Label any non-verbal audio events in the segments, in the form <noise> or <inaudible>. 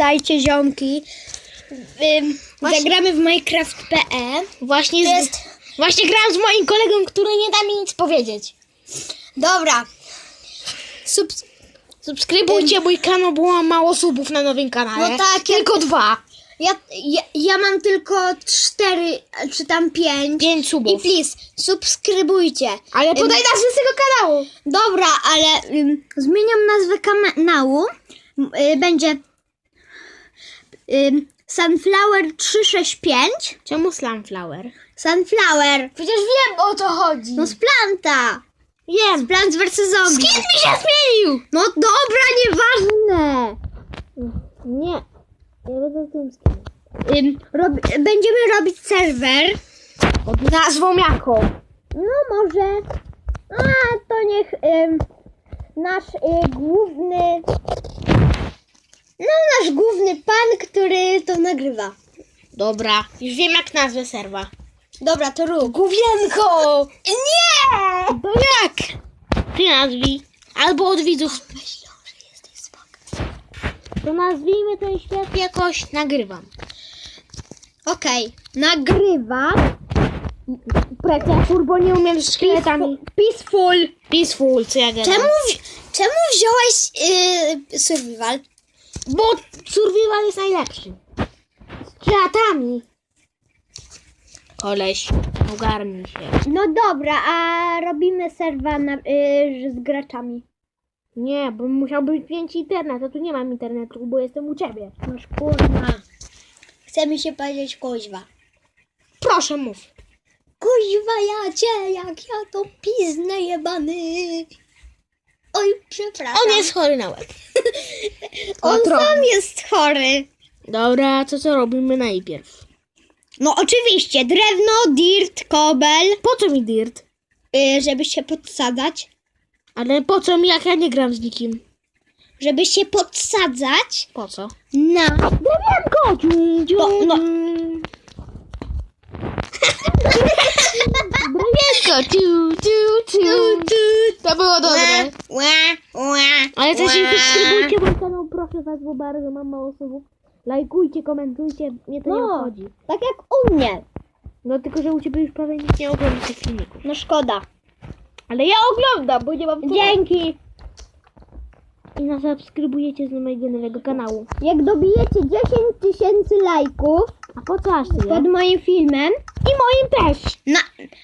witajcie ziomki. Ym, Właśnie- zagramy w Minecraft.pl. Właśnie, z, jest- właśnie grałam z moim kolegą, który nie da mi nic powiedzieć. Dobra. Subs- Subskrybujcie mój kanał, bo mam mało subów na nowym kanale. No tak, ja- Tylko dwa. ja, ja, ja mam tylko cztery, czy tam pięć. Pięć I subów. please, subskrybujcie. Ale podaj nazwę tego kanału. Dobra, ale ym, zmieniam nazwę kanału. M- Y, będzie ym, Sunflower 365. Czemu Slamflower? Sunflower. Przecież wiem o co chodzi. No z planta. wiem. Plants vs Zombie. Skin mi się zmienił. No dobra, nieważne. Nie. Ja będę tym skin. Ym, rob, będziemy robić serwer. Pod nazwą jaką? No może. A to niech ym, nasz y, główny. No nasz główny pan, który to nagrywa. Dobra. Już wiem jak nazwę serwa. Dobra, to rób. Główienko! Nie! To jak? Ty nazwij. Albo od widzów. Myślą, że jesteś spoko. To nazwijmy ten świat jakoś. Nagrywam. Okej, nagrywa. Precatur, bo nie umiem z szkieletami. Peaceful. Peaceful, co ja gadam. Czemu, wzi- czemu wziąłeś y, survival? Bo survival jest najlepszy. Z kwiatami. Koleś, ogarnij się. No dobra, a robimy serwa na, y, z graczami. Nie, bo musiałbyś mieć internet, a tu nie mam internetu, bo jestem u ciebie. Masz kurwa. Chce mi się powiedzieć kuźwa. Proszę mów. Kuźwa ja cię, jak ja to piznę jebany. Oj, przepraszam. On jest chory na łeb. <laughs> On o, trochę. sam jest chory. Dobra, to co robimy najpierw? No oczywiście, drewno, dirt, kobel, Po co mi dirt? y, żeby się podsadzać. Ale po co mi, jak ja nie gram z nikim? Żeby się podsadzać Po co? na... Drewienko! Dzium, No, <laughs> no. Drewienko! Ciu, ciu, ciu. To było dobre. Ła, ła, Ale też nie subskrybujcie mój kanał, proszę was, bo bardzo mam mało subów. Lajkujcie, komentujcie, mnie to nie No. obchodzi. Tak jak u mnie. No tylko, że u ciebie już prawie nikt nie ogląda tych filmików. No szkoda. Ale ja oglądam, bo nie mam co. Dzięki. I zasubskrybujecie z mojego nowego kanału. Jak dobijecie 10 tysięcy lajków A po co aż tyle? pod moim filmem, I moim też. na,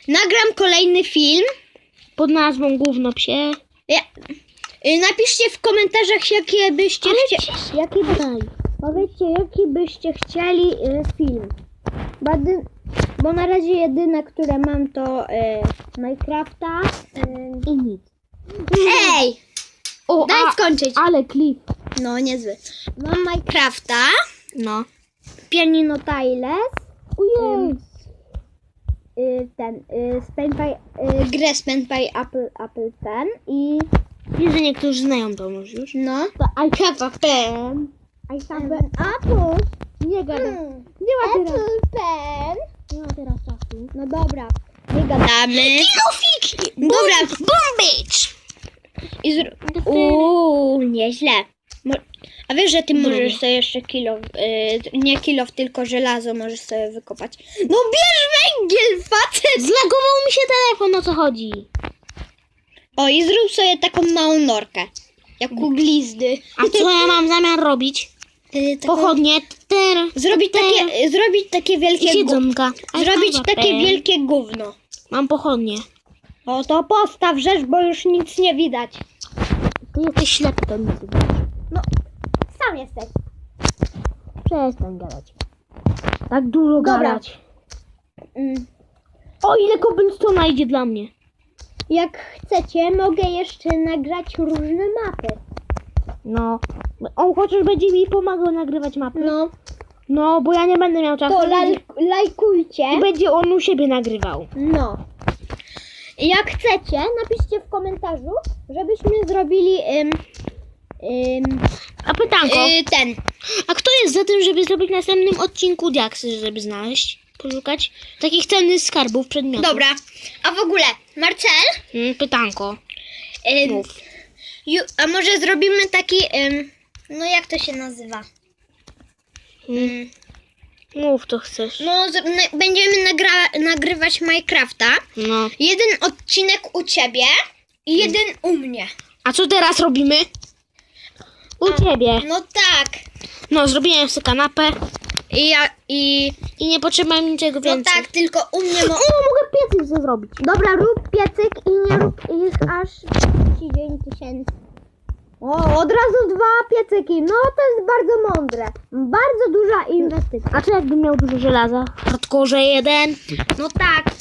nagram kolejny film. Pod nazwą Gówno Psie. Ja, y, napiszcie w komentarzach, jakie byście chcieli. cisz, jaki daj. Powiedzcie, jaki byście chcieli y, film. Bady, bo na razie jedyne, które mam to y, Minecrafta. Y, I nic. Ej! O, Daj a, skończyć. ale klip. No, niezły. Mam Minecrafta, No. Pianino Tiles, Ojej. Y, ten, y, Spend by, y, grę Spend by Apple, Apple Pen i Wiesz, że niektórzy znają to już już. no. To I have a pen. I have an apple. Nie gadam. Hmm. Nie ma teraz. Apple Pen. Nie ma teraz czasu. No dobra, nie gadamy. Kilofiki! Dobra. Bombić! I zr... Uuu, nieźle. A wiesz, że ty Dobra. możesz sobie jeszcze kilo, y, nie kilo, tylko żelazo możesz sobie wykopać. No bierz węgiel, facet! Zlagował mi się telefon, o co chodzi? O, i zrób sobie taką małą norkę. Jak u glizdy. A co ja mam zamiar robić? Taką- Pochodnie. Ter, Zrobić takie, zrobić takie I wielkie gó- siedzonka. Zrobić takie wielkie gówno. Mam pochodnie. O, to postaw rzecz, bo już nic nie widać. Ty jesteś ślepy, to nie widzisz. Sam jesteś. Przestań gadać. Tak dużo Dobra. gadać. Mm. O, ile cobblestone idzie dla mnie. Jak chcecie, mogę jeszcze nagrać różne mapy. No. On chociaż będzie mi pomagał nagrywać mapy. No, No, bo ja nie będę miał czasu. to laj- lajkujcie. I będzie on u siebie nagrywał. No. Jak chcecie, napiszcie w komentarzu, żebyśmy zrobili ym, ym, A pytanko. y, ten. A kto jest za tym, żeby zrobić w następnym odcinku diaksy, żeby znaleźć, poszukać takich cennych skarbów, przedmiotów? Dobra. A w ogóle, Marcel, Mm, pytanko. ym, Mów. ju, a może zrobimy taki, ym, no jak to się nazywa? Mm. Mów, to chcesz. No, na, będziemy nagrywać Minecrafta. No. Jeden odcinek u ciebie i jeden u mnie. A co teraz robimy? U ciebie. No tak. No, zrobiłem sobie kanapę I ja, i... i nie potrzeba niczego No więcej. tak, tylko u mnie... Mo- O, mogę piecyk sobie zrobić. Dobra, rób piecyk i nie rób ich aż 30 tysięcy. O, od razu dwa piecyki. No to jest bardzo mądre. Bardzo duża inwestycja. A co jakbym miał dużo żelaza? Hardkorze jeden. No tak.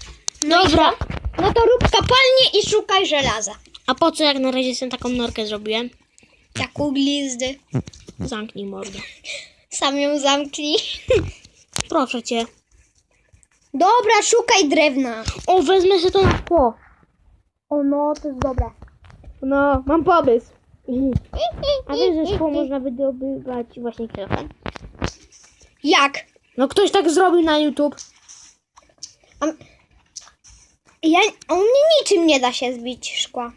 No Dobra. Co? no to rób kopalnię i szukaj żelaza. A po co jak na razie sobie taką norkę zrobiłem? Jak u glizdy. Zamknij mordę. Sam ją zamknij. Proszę cię. Dobra, szukaj drewna. O, wezmę sobie to na szkło. O no, to jest dobre. No, mam pomysł. A wiesz, że szkło można wydobywać właśnie kilofem? Jak? No ktoś tak zrobił na YouTube. A... Ja, mnie niczym nie da się zbić szkła.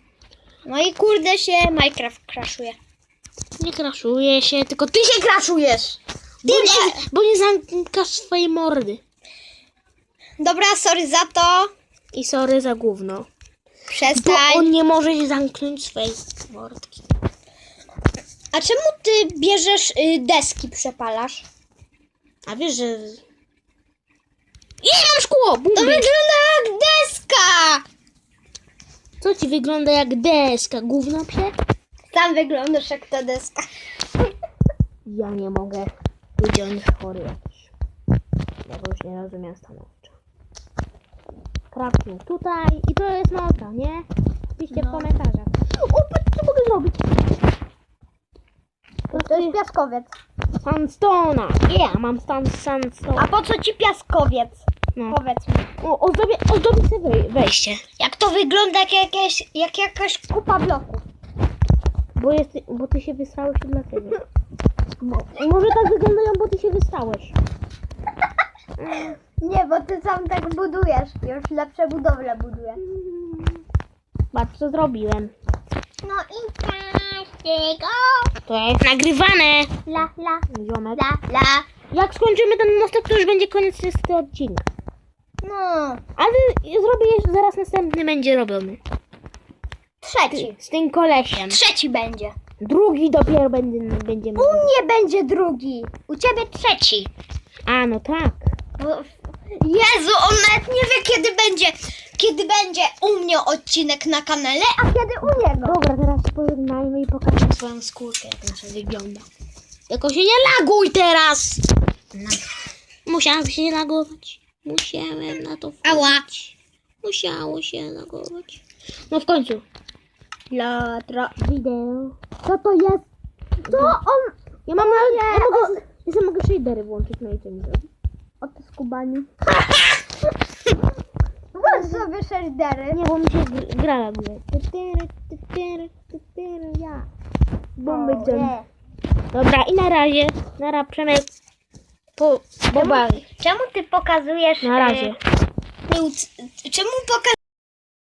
No i kurde się Minecraft crashuje. Nie kraszuje się, tylko ty się kraszujesz. Bo Ty nie, bo nie zamkasz swojej mordy. Dobra, sorry za to. I sorry za gówno. Bo Przestań. on nie może się zamknąć swojej mordki. A czemu ty bierzesz y, deski, przepalasz? A wiesz, że... Nie mam szkło! To wygląda jak deska! Co ci wygląda jak deska? Gówno psie? Sam wyglądasz jak ta deska. Ja nie mogę. Ludzie on jest chory jakiś. Ja go już nie rozumiem stanowczo. Crafting tutaj i to jest nota, nie? Piszcie No. w komentarzach. O, patrz, co mogę zrobić? To jest piaskowiec. Sandstona! Yeah, mam stan sandstone. A po co ci piaskowiec? No. Powiedz mi. O, ozdobię, ozdobię sobie wej- wejście. Jak to wygląda jak, jakieś, jak jakaś kupa bloków? Bo, jest, bo ty się wystałeś to dlatego. Bo, może tak wyglądają, bo ty się wystałeś. Nie, bo ty sam tak budujesz. Już lepsze budowle buduję. Patrz, co zrobiłem. No i każdego. To jest nagrywane. La, la, Ziomek. la, la. Jak skończymy ten mostek, to już będzie koniec tego odcinka. No, Ale zrobię jeszcze, zaraz następny będzie robiony. Trzeci. Z tym kolesiem. Trzeci będzie. Drugi dopiero będzie, będziemy. U mnie będzie drugi. U ciebie trzeci. A, no tak. Bo- Jezu, on nawet nie wie kiedy będzie, kiedy będzie u mnie odcinek na kanale, a kiedy u niego. Dobra, teraz pożegnajmy i pokażę swoją skórkę, jak nasza wygląda. Tylko się nie laguj teraz! Musiałam się lagować. Musiałem na to wchodzić. Ała. Musiało się lagować. No w końcu. Latra wideo. Co to jest? Co on? Ja mam nawet, ja mogę, ja sobie mogę shadery włączyć, no i co mi zrobi? O to skubani. Włącz sobie shadery. Nie, bo mi się gr- gra laguje. Ja. Bomby O, jam. nie. Dobra, i na razie. Nara Przemek. Po, bali. Czemu ty pokazujesz... Na razie. e, Czemu pokazujesz...